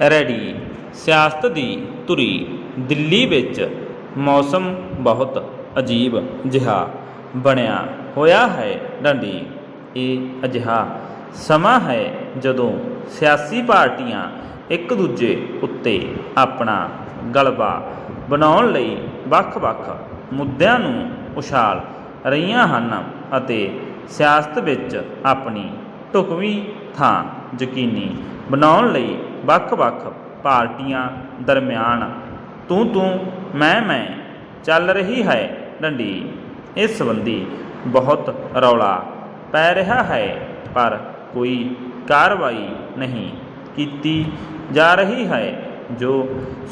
Ready. ਸਿਆਸਤ ਦੀ ਧੁਰੀ। ਦਿੱਲੀ ਵਿੱਚ ਮੌਸਮ ਬਹੁਤ ਅਜੀਬ ਜਿਹਾ ਬਣਿਆ ਹੋਇਆ ਹੈ ਡੰਡੀ। ਇਹ ਅਜਿਹਾ ਸਮਾਂ ਹੈ ਜਦੋਂ ਸਿਆਸੀ ਪਾਰਟੀਆਂ ਇੱਕ ਦੂਜੇ ਉੱਤੇ ਆਪਣਾ ਗਲਬਾ ਬਣਾਉਣ ਲਈ ਵੱਖ-ਵੱਖ ਮੁੱਦਿਆਂ ਨੂੰ ਉਛਾਲ ਰਹੀਆਂ ਹਨ ਅਤੇ ਸਿਆਸਤ ਵਿੱਚ ਆਪਣੀ ਢੁਕਵੀਂ ਥਾਂ ਯਕੀਨੀ ਬਣਾਉਣ ਲਈ ਵੱਖ-ਵੱਖ ਪਾਰਟੀਆਂ ਦਰਮਿਆਨ ਤੂੰ ਤੂੰ, ਮੈਂ ਮੈਂ ਚੱਲ ਰਹੀ ਹੈ ਡੰਡੀ। ਇਸ ਸੰਬੰਧੀ ਬਹੁਤ ਰੌਲਾ ਪੈ ਰਿਹਾ ਹੈ, ਪਰ ਕੋਈ ਕਾਰਵਾਈ ਨਹੀਂ ਕੀਤੀ ਜਾ ਰਹੀ ਹੈ, ਜੋ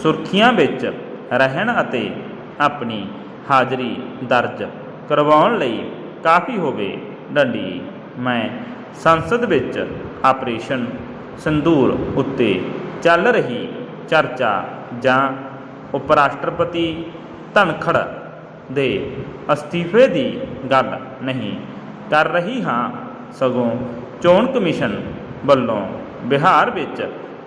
ਸੁਰਖੀਆਂ ਵਿੱਚ ਰਹਿਣ ਅਤੇ ਆਪਣੀ ਹਾਜ਼ਰੀ ਦਰਜ ਕਰਵਾਉਣ ਲਈ ਕਾਫੀ ਹੋਵੇ। ਡੰਡੀ, ਮੈਂ ਸੰਸਦ ਵਿੱਚ ਆਪਰੇਸ਼ਨ ਸੰਧੂਰ ਉੱਤੇ ਚੱਲ ਰਹੀ ਚਰਚਾ ਜਾਂ ਉਪ ਰਾਸ਼ਟਰਪਤੀ ਧਨਖੜ ਦੇ ਅਸਤੀਫੇ ਦੀ ਗੱਲ ਨਹੀਂ ਕਰ ਰਹੀ ਹਾਂ ਸਗੋਂ ਚੋਣ ਕਮਿਸ਼ਨ ਵੱਲੋਂ ਬਿਹਾਰ ਵਿੱਚ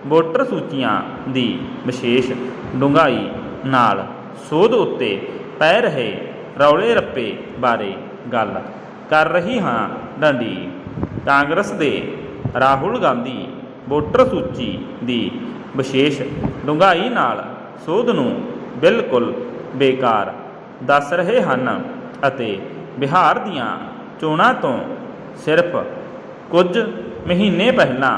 ਵੋਟਰ ਸੂਚੀਆਂ ਦੀ ਵਿਸ਼ੇਸ਼ ਡੂੰਘਾਈ ਨਾਲ ਸੋਧ ਉੱਤੇ ਪੈ ਰਹੇ ਰੌਲੇ ਰੱਪੇ ਬਾਰੇ ਗੱਲ ਕਰ ਰਹੀ ਹਾਂ ਡੰਡੀ ਕਾਂਗਰਸ ਦੇ ਰਾਹੁਲ ਗਾਂਧੀ ਵੋਟਰ ਸੂਚੀ ਦੀ ਵਿਸ਼ੇਸ਼ ਡੂੰਘਾਈ ਨਾਲ ਸੋਧ ਨੂੰ ਬਿਲਕੁਲ ਬੇਕਾਰ ਦੱਸ ਰਹੇ ਹਨ ਅਤੇ ਬਿਹਾਰ ਦੀਆਂ ਚੋਣਾਂ ਤੋਂ ਸਿਰਫ ਕੁਝ ਮਹੀਨੇ ਪਹਿਲਾਂ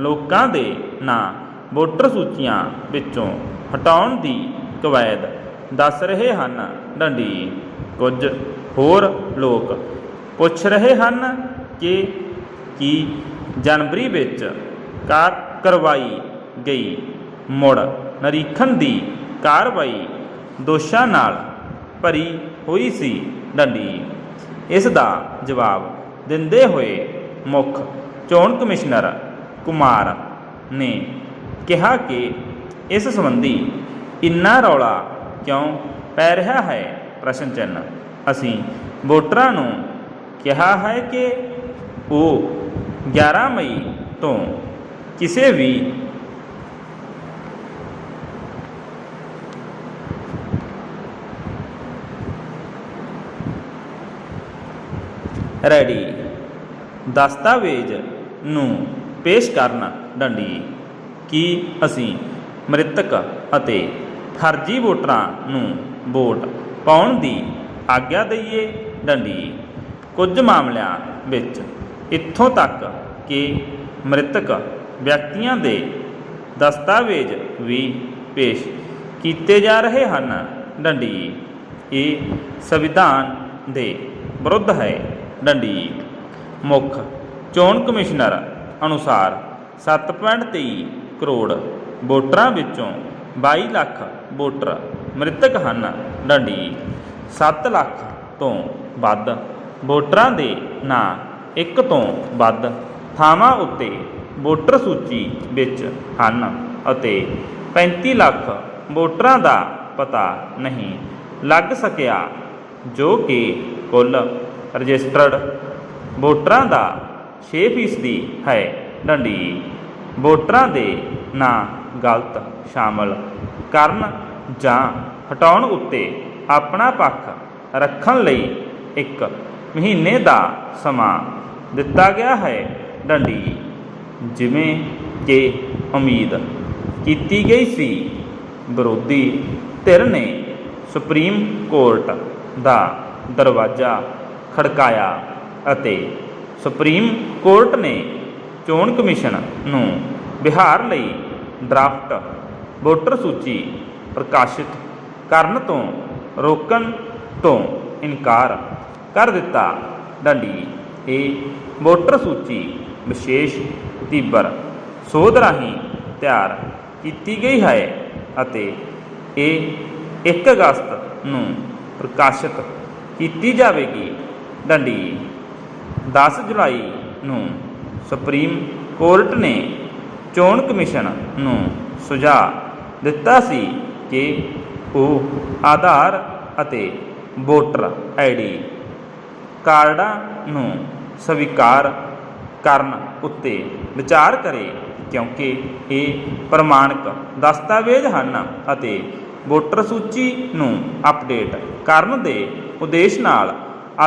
ਲੋਕਾਂ ਦੇ ਨਾਂ ਵੋਟਰ ਸੂਚੀਆਂ ਵਿੱਚੋਂ ਹਟਾਉਣ ਦੀ ਕਵਾਇਦ ਦੱਸ ਰਹੇ ਹਨ। ਡੰਡੀ, ਕੁਝ ਹੋਰ ਲੋਕ ਪੁੱਛ ਰਹੇ ਹਨ ਕਿ ਕੀ ਜਨਵਰੀ ਵਿੱਚ ਕਾਰ ਕਰਵਾਈ ਗਈ। ਮੁੜ ਨਿਰੀਖਣ ਦੀ ਕਾਰਵਾਈ ਦੋਸ਼ਾਂ ਨਾਲ ਭਰੀ ਹੋਈ ਸੀ ਡੰਡੀ। ਇਸ ਦਾ ਜਵਾਬ ਦਿੰਦੇ ਹੋਏ ਮੁੱਖ ਚੋਣ ਕਮਿਸ਼ਨਰ ਕੁਮਾਰ ਨੇ ਕਿਹਾ ਕਿ ਇਸ ਸੰਬੰਧੀ ਇੰਨਾ ਰੌਲਾ ਕਿਉਂ ਪੈ ਰਿਹਾ ਹੈ? ਪ੍ਰਸ਼ਨ ਚਿੰਨ੍ਹ। ਅਸੀਂ ਵੋਟਰਾਂ ਨੂੰ ਕਿਹਾ ਹੈ ਕਿ ਉਹ 11 ਮਈ ਤੋਂ ਕਿਸੇ ਵੀ ਰੈਡੀ ਦਸਤਾਵੇਜ਼ ਨੂੰ ਪੇਸ਼ ਕਰਨ ਡੰਡੀ ਕਿ ਅਸੀਂ ਮ੍ਰਿਤਕ ਅਤੇ ਫਰਜ਼ੀ ਵੋਟਰਾਂ ਨੂੰ ਵੋਟ ਪਾਉਣ ਦੀ ਆਗਿਆ ਦਈਏ? ਡੰਡੀ, ਕੁਝ ਮਾਮਲਿਆਂ ਵਿੱਚ ਇੱਥੋਂ ਤੱਕ ਕਿ ਮ੍ਰਿਤਕ ਵਿਅਕਤੀਆਂ ਦੇ ਦਸਤਾਵੇਜ਼ ਵੀ ਪੇਸ਼ ਕੀਤੇ ਜਾ ਰਹੇ ਹਨ। ਡੰਡੀ, ਇਹ ਸੰਵਿਧਾਨ ਦੇ ਵਿਰੁੱਧ ਹੈ। ਡੰਡੀ, ਮੁੱਖ ਚੋਣ ਕਮਿਸ਼ਨਰ ਅਨੁਸਾਰ 7.23 ਕਰੋੜ ਵੋਟਰਾਂ ਵਿੱਚੋਂ 22 ਲੱਖ ਵੋਟਰ ਮ੍ਰਿਤਕ ਹਨ। ਡੰਡੀ 7 ਲੱਖ ਤੋਂ ਵੱਧ ਵੋਟਰਾਂ ਦੇ ਨਾਂ ਇੱਕ ਤੋਂ ਵੱਧ ਥਾਵਾਂ ਉੱਤੇ ਵੋਟਰ ਸੂਚੀ ਵਿੱਚ ਹਨ ਅਤੇ 35 ਲੱਖ ਵੋਟਰਾਂ ਦਾ ਪਤਾ ਨਹੀਂ ਲੱਗ ਸਕਿਆ, ਜੋ ਕਿ ਕੁੱਲ ਰਜਿਸਟਰਡ ਵੋਟਰਾਂ ਦਾ 6% ਹੈ। ਡੰਡੀ ਵੋਟਰਾਂ ਦੇ ਨਾਂ ਗਲਤ ਸ਼ਾਮਲ ਕਰਨ ਜਾਂ ਹਟਾਉਣ ਉੱਤੇ ਆਪਣਾ ਪੱਖ ਰੱਖਣ ਲਈ ਇੱਕ ਮਹੀਨੇ ਦਾ ਸਮਾਂ ਦਿੱਤਾ ਗਿਆ ਹੈ। ਡੰਡੀ ਜਿਵੇਂ ਕਿ ਉਮੀਦ ਕੀਤੀ ਗਈ ਸੀ, ਵਿਰੋਧੀ ਧਿਰ ਨੇ ਸੁਪਰੀਮ ਕੋਰਟ ਦਾ ਦਰਵਾਜ਼ਾ ਖੜਕਾਇਆ ਅਤੇ ਸੁਪਰੀਮ ਕੋਰਟ ਨੇ ਚੋਣ ਕਮਿਸ਼ਨ ਨੂੰ ਬਿਹਾਰ ਲਈ ਡਰਾਫਟ ਵੋਟਰ ਸੂਚੀ ਪ੍ਰਕਾਸ਼ਿਤ ਕਰਨ ਤੋਂ ਰੋਕਣ ਤੋਂ ਇਨਕਾਰ ਕਰ ਦਿੱਤਾ। ਡੰਡੀ, ਇਹ ਵੋਟਰ ਸੂਚੀ ਵਿਸ਼ੇਸ਼ ਤੀਬਰ। ਸੋਧ ਰਾਹੀਂ ਤਿਆਰ ਕੀਤੀ ਗਈ ਹੈ ਅਤੇ ਇਹ 1 ਅਗਸਤ ਨੂੰ ਪ੍ਰਕਾਸ਼ਿਤ ਕੀਤੀ ਜਾਵੇਗੀ। ਡੰਡੀ 10 ਜੁਲਾਈ ਨੂੰ ਸੁਪਰੀਮ ਕੋਰਟ ਨੇ ਚੋਣ ਕਮਿਸ਼ਨ ਨੂੰ ਸੁਝਾਅ ਦਿੱਤਾ ਸੀ ਕਿ ਉਹ ਆਧਾਰ ਅਤੇ ਵੋਟਰ ਆਈਡੀ ਕਾਰਡਾਂ ਨੂੰ ਸਵੀਕਾਰ ਕਰਨ ਉੱਤੇ ਵਿਚਾਰ ਕਰੇ, ਕਿਉਂਕਿ ਇਹ ਪ੍ਰਮਾਣਿਕ ਦਸਤਾਵੇਜ਼ ਹਨ ਅਤੇ ਵੋਟਰ ਸੂਚੀ ਨੂੰ ਅਪਡੇਟ ਕਰਨ ਦੇ ਉਦੇਸ਼ ਨਾਲ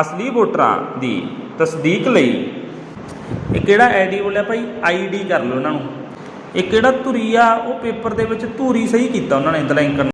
ਅਸਲੀ ਵੋਟਰਾਂ ਦੀ ਤਸਦੀਕ ਲਈ। ਇਹ ਕਿਹੜਾ ਆਈਡੀ ਬੋਲਿਆ ਭਾਈ? ਆਈਡੀ ਕਰ ਲਓ ਉਹਨਾਂ ਨੂੰ। ਇਹ ਕਿਹੜਾ ਧੁਰੀ ਆ? ਉਹ ਪੇਪਰ ਦੇ ਵਿੱਚ ਧੂਰੀ ਸਹੀ ਕੀਤਾ ਉਹਨਾਂ ਨੇ, ਦਲੈਂਕਰ